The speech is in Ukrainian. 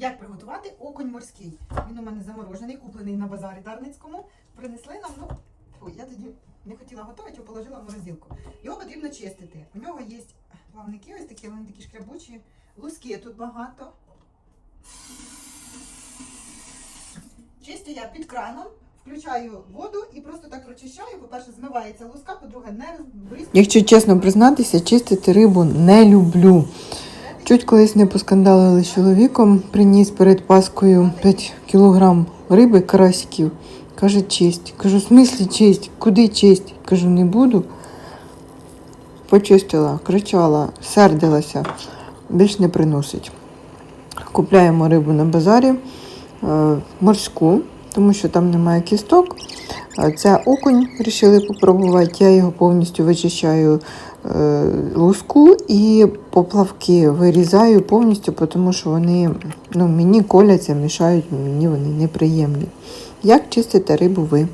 Як приготувати окунь морський? Він у мене заморожений, куплений на базарі Дарницькому. Принесли нам, ну, ой, я тоді не хотіла готувати, його положила в морозилку. Його потрібно чистити. У нього є плавники ось такі, вони такі шкрябучі. Луски тут багато. Чистю я під краном, включаю воду і просто так прочищаю. По-перше, змивається луска, по-друге, не розбризкується. Якщо чесно признатися, чистити рибу не люблю. Чуть колись не поскандалили з чоловіком, приніс перед Паскою 5 кілограм риби, карасиків. Каже, честь. Кажу, в смислі честь? Куди честь? Кажу, не буду. Почистила, кричала, сердилася, більш не приносить. Купляємо рибу на базарі е, морську, тому що там немає кісток. Це окунь, вирішили попробувати. Я його повністю вичищаю е, луску і поплавки вирізаю повністю, тому що вони ну, мені коляться, мішають, мені вони неприємні. Як чистите рибу ви?